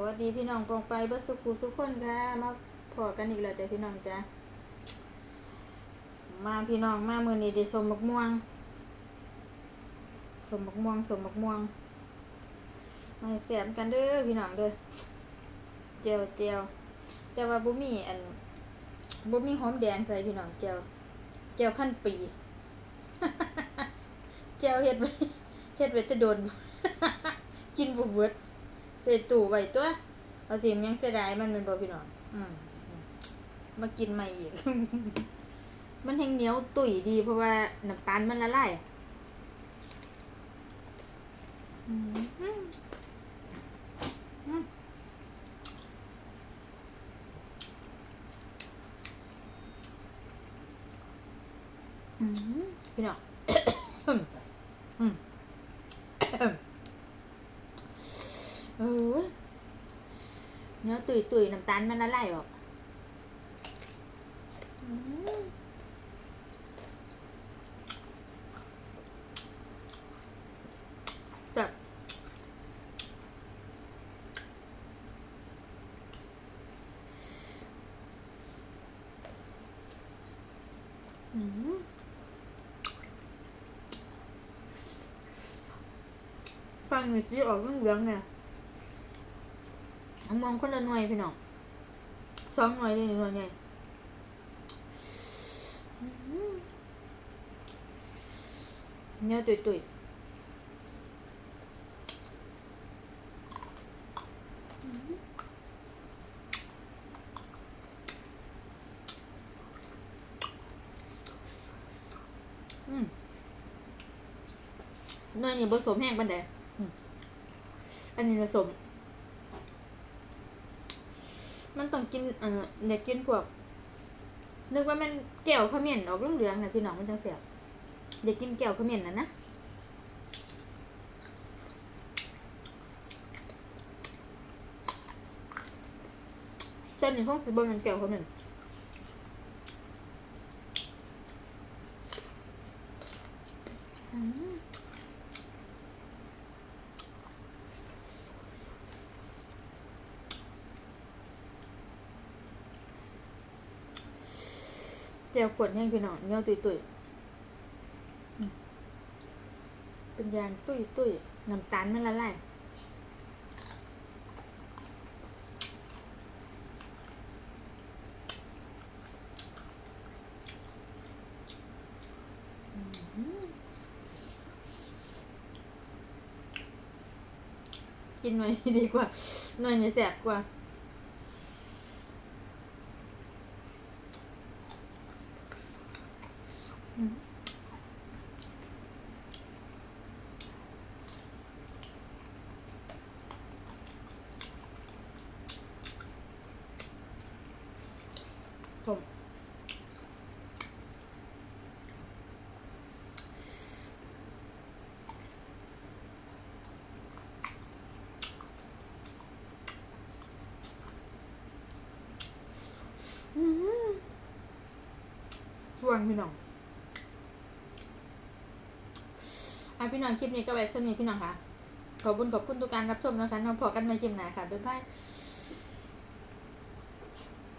วัสดีพี่น้องปองไปเบัสุขุสุขคนค่ะ มาพอกันอีกแล้วจ้ะพี่น้องจ้ะมาพี่น้องมามือนี้ได้สมบักม่วง สมบักม่วงสมบักม่วงมาเสียมกันเด้อพี่น้องเด้อเจียวเจียวแต่ว่าบ่มีอันบ่มีหอมแดงใส่พี่น้องเจียวเจียวพันปีเจียวเฮ็ดไวเฮ็ดไวจะโดนกินบ่เบิด ใส่ตู้ไว้ตัวเอาทีมยังเสียดายมันเป็นบ่พี่น้องอืมมากินใหม่อีก มันแห้งเหนียวตุ๋ยดีเพราะว่าน้ำตาลมันละลายอืมอืมอืมอืมพี่น้องอืม เออเนื้อตุยตุยน้ำตาลมันละลายออกแบบอืมฟังหน่อยสิออกเรื่องเนี่ย อามองคนละหน่วยพี่น้องสองหน่วยเลยนี่หน่วยใหญ่เนื้อตุยตุยอื้อหืออืมหน่วยนี่ผสมแห้งปันใดอืมอันนี้ผสม มันต้องกินเอ่ออยากกินพวก นึกว่ามันแก้วขมิ้นออกเหลืองๆนะพี่น้องมันจังเสียบอยากกินแก้วขมิ้นนะนะเส้นนี้คงสิบนมันแก้วขมิ้นอืม แก้วขวดแห้งพี่น้องเนื้อตุยตุยเป็นยางตุยตุยน้ำตาลมันละลายกินหน่อยดีกว่า หน่อยนี้แสบกว่า อืมผมอืมช่ว งพี่น้องอะพี่น้องคลิปนี้ก็ไว้สำหรับนี้พี่น้องค่ะ ขอบคุณขอบคุณทุกการรับชมนะคะน้องพอกันมาคลิปหน้าค่ะบ๊ายบาย